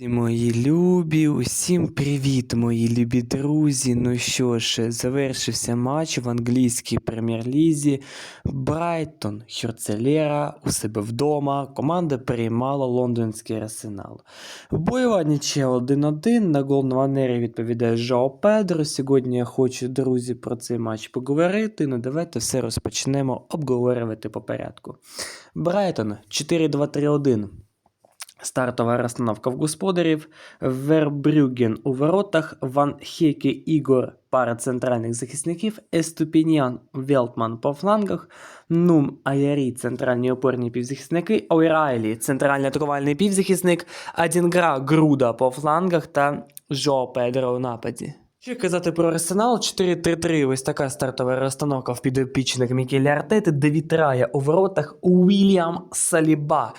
Мої любі, усім привіт, мої любі друзі. Ну що ж, завершився матч в англійській прем'єр-лізі. Брайтон, Хюрцелера у себе вдома. Команда приймала лондонський арсенал. Бойова нічия 1-1. На гол на Ванері відповідає Жао Педро. Сьогодні я хочу, друзі, про цей матч поговорити. Ну давайте все розпочнемо обговорювати по порядку. Брайтон 4-2-3-1. Стартова розстановка в господарів. Вербрюген у воротах, Ван Хеке Ігор пара центральних захисників, Еступіньян Велтман по флангах, Нум Аярі центральні опорні півзахисники, Ойрайлі центральний атакувальний півзахисник, Адінгра Груда по флангах. Та Жо Педро у нападі. Що казати про Арсенал 4-3-3, ось така стартова розстановка в підопічних Мікеля Артети, Девід Рая у воротах, Уільям Саліба,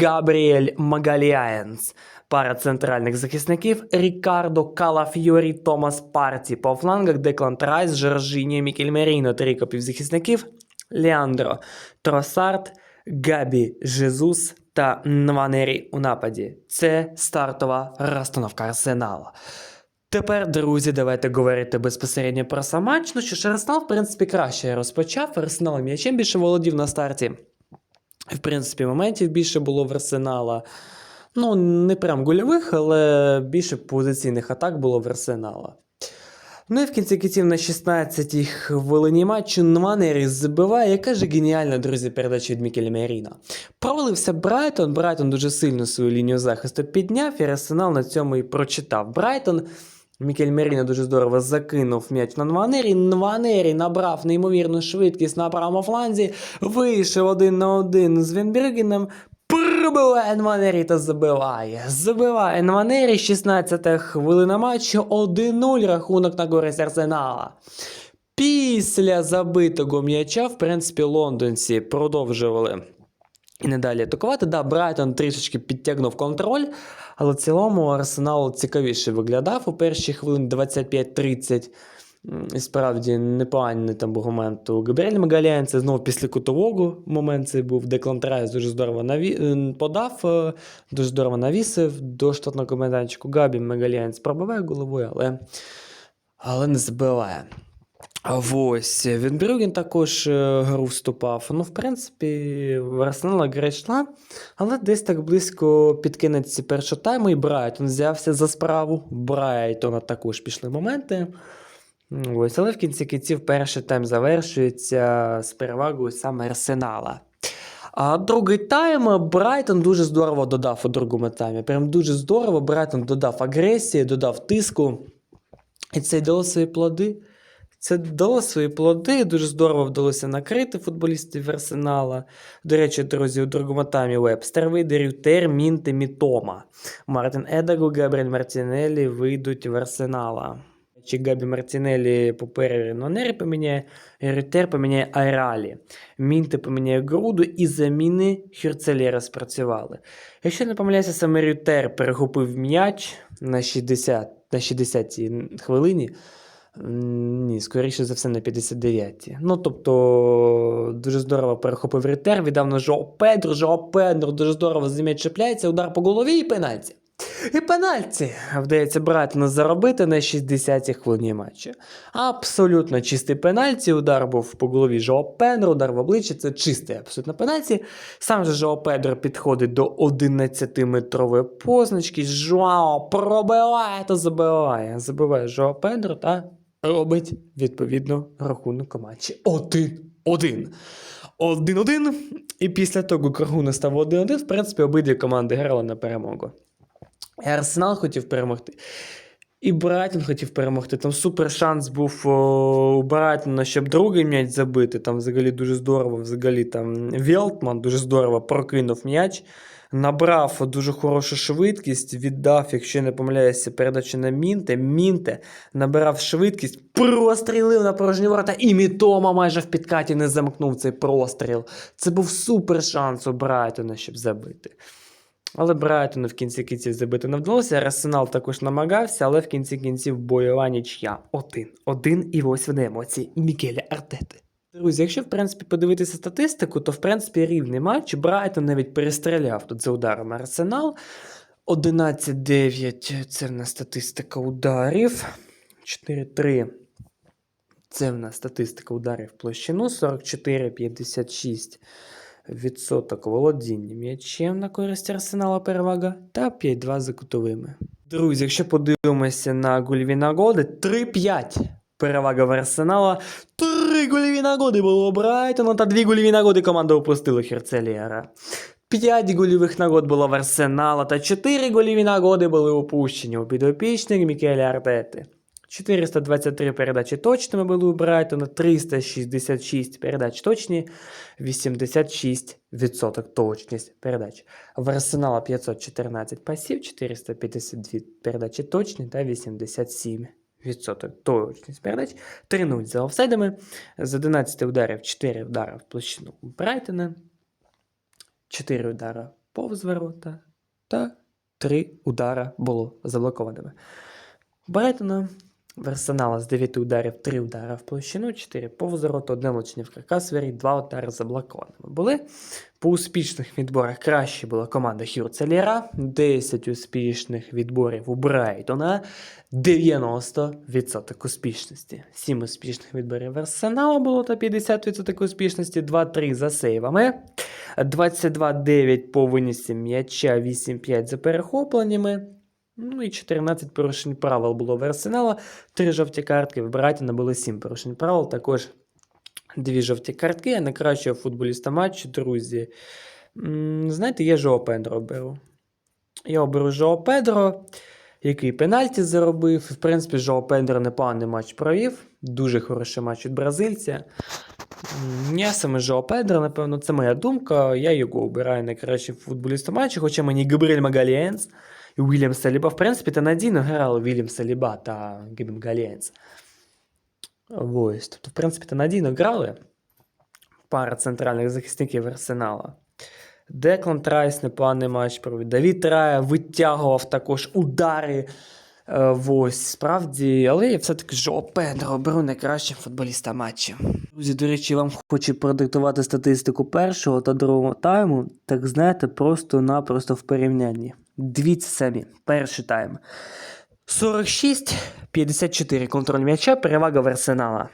Габріель Магаліаєнс, пара центральних захисників, Рікардо Калафьорі, Томас Парті по флангах, Деклан Райс, Жоржіньо, Мікель Меріно, трійко півзахисників, Леандро Тросард, Габі Жезус та Нванері у нападі. Це стартова розстановка Арсенала. Тепер, друзі, давайте говорити безпосередньо про сам матч. Ну що ж, Арсенал, в принципі, краще розпочав. Арсенал м'ячем більше володів на старті. В принципі, моментів більше було в Арсенала. Ну, не прям гольових, але більше позиційних атак було в Арсенала. Ну і в кінці кінців на 16-й хвилині матчу Нванері забиває. Яка ж геніальна, друзі, передача від Мікеля Меріна. Провалився Брайтон. Брайтон дуже сильно свою лінію захисту підняв, і Арсенал на цьому і прочитав. Брайтон. Мікель Меріна дуже здорово закинув м'яч на Нванері. Нванері набрав неймовірну швидкість на правому фланзі, вийшов один на один з Венбергеном. Пробиває Нванері та забиває. Забиває Нванері, 16 хвилина матчу, 1-0 рахунок на користь Арсенала. Після забитого м'яча, в принципі, лондонці продовжували і надалі атакувати. Да, Брайтон трішечки підтягнув контроль, але в цілому Арсенал цікавіше виглядав у перші хвилини 25-30. І справді непоганий там був момент у Габріеля Магаляєн. Це знову після кутового момент цей був. Деклан Райс дуже здорово наві... е, подав, е, дуже здорово навісив до штатного майданчику. Габі Магаляєн пробиває головою, але, але не забиває. Ось Вінбрюген також е, гру вступав. Ну, в принципі, Арсенала гра йшла, але десь так близько під кінець першого тайму і Брайтон взявся за справу. Брайтона також пішли моменти. Ось, але в кінці кінців перший тайм завершується з перевагою саме Арсенала. А другий тайм Брайтон дуже здорово додав у другому таймі. Прям дуже здорово. Брайтон додав агресії, додав тиску. І це дало свої плоди. Це дало свої плоди. Дуже здорово вдалося накрити футболістів Арсенала. До речі, друзі, у другому таймі Вебстер вийде Рютер, Мінте, Мітома. Мартин Едагу, Габріель Мартінелі вийдуть в Арсенала. Чи Габі Мартінелі по перерві Нонері поміняє, Рютер поміняє Айралі. Мінте поміняє Груду і заміни Хюрцелєра спрацювали. Якщо не помиляюся, саме Рютер перехопив м'яч на 60 на 60-й хвилині. Ні, скоріше за все на 59-ті. Ну, тобто, дуже здорово перехопив Рютер, віддав на Жоу Педро, Жоу Педро дуже здорово м'яч чіпляється, удар по голові і пенальті. І пенальті вдається Брайтону заробити на 60-й хвилині матчу. Абсолютно чистий пенальті. Удар був по голові Жоо Педро, удар в обличчя це чистий абсолютно пенальті. Сам же Жоо Педро підходить до 11-метрової позначки. Жоао пробиває та забиває. Забиває Жоо Педро та робить відповідно рахунок матчі 1-1. 1-1. І після того, як рахунок став 1-1, в принципі, обидві команди грали на перемогу. І Арсенал хотів перемогти. І Брайтон хотів перемогти. Там супер шанс був у Брайтона, щоб другий м'яч забити. Там взагалі дуже здорово. Взагалі там Велтман дуже здорово прокинув м'яч. Набрав дуже хорошу швидкість, віддав, якщо я не помиляюся, передачу на Мінте. Мінте набирав швидкість, прострілив на порожні ворота, і Мітома майже в підкаті не замкнув цей простріл. Це був супер шанс у Брайтона, щоб забити. Але Брайтону в кінці кінців забити не вдалося. Арсенал також намагався, але в кінці кінців бойова нічия. Один. Один і ось вони емоції Мікеля Артети. Друзі, якщо в принципі подивитися статистику, то в принципі рівний матч. Брайтон навіть перестріляв тут за ударом Арсенал. 11-9 це в нас статистика ударів. 4-3 це в нас статистика ударів площину. 44-56 відсоток володіння м'ячем на користь арсенала перевага та 5-2 за кутовими. Друзі, якщо подивимося на гольові нагоди, 3-5 перевага в арсенала. Три гольові нагоди було у Брайтона та дві гольові нагоди команда упустила Херцеліера. 5 гольових нагод було в Арсенала та 4 гольові нагоди були упущені у підопічних Мікеля Артети. 423 передачі точними були у Брайтона, 366 передач точні, 86% точність передач. В Арсенала 514 пасів, 452 передачі точні та 87%. Точність передач 3-0 за офсайдами. З 11 ударів 4 удари в площину у Брайтона. 4 удара повз ворота та 3 удара було заблокованими. Брайтона в Арсенала з 9 ударів 3 удари в площину, 4 повз ворота, 1 влучення в каркас, вері, 2 удари заблокованими були. По успішних відборах краще була команда Хюрцелєра, 10 успішних відборів у Брайтона, 90% успішності. 7 успішних відборів в Арсенала було та 50% успішності, 2-3 за сейвами. 22-9 по винісі м'яча, 8-5 за перехопленнями. Ну і 14 порушень правил було в Арсенала, 3 жовті картки, в Брайтона було 7 порушень правил, також дві жовті картки, а найкращого футболіста матчу, друзі. Знаєте, я Жоо Педро беру. Я оберу Жоо Педро, який пенальті заробив. В принципі, Жоо Педро непоганий матч провів. Дуже хороший матч від бразильця. Я саме Жоо Педро, напевно, це моя думка. Я його обираю найкращим футболістом матчу, хоча мені Габріель Магалієнс і Уільям Саліба, в принципі, та надійно грали Уільям Саліба та Гібен Галієнс. Ось. Тобто, в принципі, та надійно грали пара центральних захисників Арсенала. Деклан Трайс непоганий матч провів. Давід Рая витягував також удари. Е, Ось, справді, але я все-таки Жо Педро беру найкращим футболіста матчу. Друзі, до речі, вам хочу продиктувати статистику першого та другого тайму. Так знаєте, просто-напросто в порівнянні. Дивіться самі, перший тайм. 46-54 контроль м'яча, перевага в Арсенала.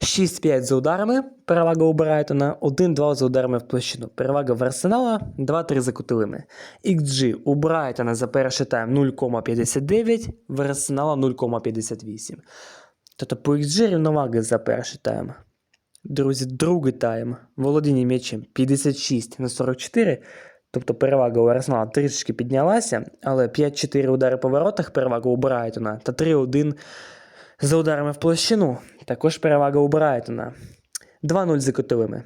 6-5 за ударами, перевага у Брайтона, 1-2 за ударами в площину. Перевага в Арсенала, 2-3 за кутовими. XG у Брайтона за перший тайм 0,59, в Арсенала 0,58. Тобто по XG рівноваги за перший тайм. Друзі, другий тайм. Володіння м'ячем 56 на 44. Тобто перевага у Арсенала трішечки піднялася, але 5-4 удари по воротах перевага у Брайтона та 3-1 за ударами в площину. Також перевага у Брайтона. 2-0 за кутовими.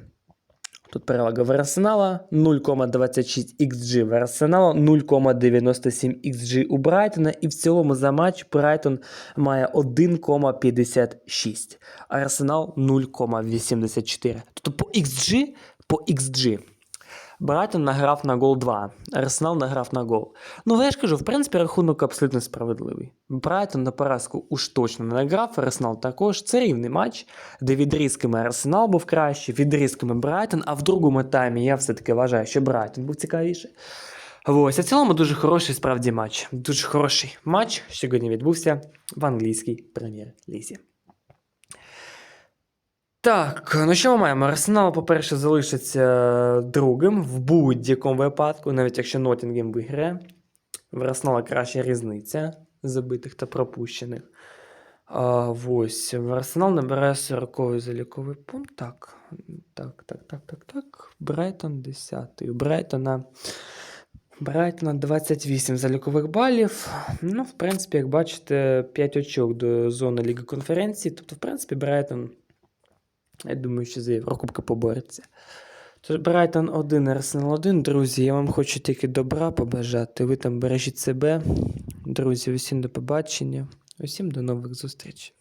Тут перевага в Арсенала 0,26 XG в Арсенала, 0,97 XG у Брайтона. І в цілому за матч Брайтон має 1,56, а Арсенал 0,84. Тобто по XG, по XG. Брайтон награв на гол 2, Арсенал награв на гол. Ну, я ж кажу, в принципі, рахунок абсолютно справедливий. Брайтон на поразку уж точно не награв, Арсенал також. Це рівний матч, де відрізками Арсенал був краще, відрізками Брайтон, а в другому таймі я все-таки вважаю, що Брайтон був цікавіший. Ось, а в цілому дуже хороший справді матч. Дуже хороший матч сьогодні відбувся в англійській прем'єр-лізі. Так, ну що ми маємо? Арсенал, по-перше, залишиться другим в будь-якому випадку, навіть якщо Ноттінгем виграє. В Арсенала краща різниця забитих та пропущених. А, ось, в Арсенал набирає 40 заліковий пункт. Так, так, так, так, так, так. Брайтон 10. У Брайтона. Брайтона 28 залікових балів. Ну, в принципі, як бачите, 5 очок до зони Ліги конференції. Тобто, в принципі, Брайтон. Я думаю, що за Єврокубки побореться. Тож Брайтон 1, Арсенал 1. Друзі, я вам хочу тільки добра побажати. Ви там бережіть себе. Друзі, усім до побачення. Усім до нових зустрічей.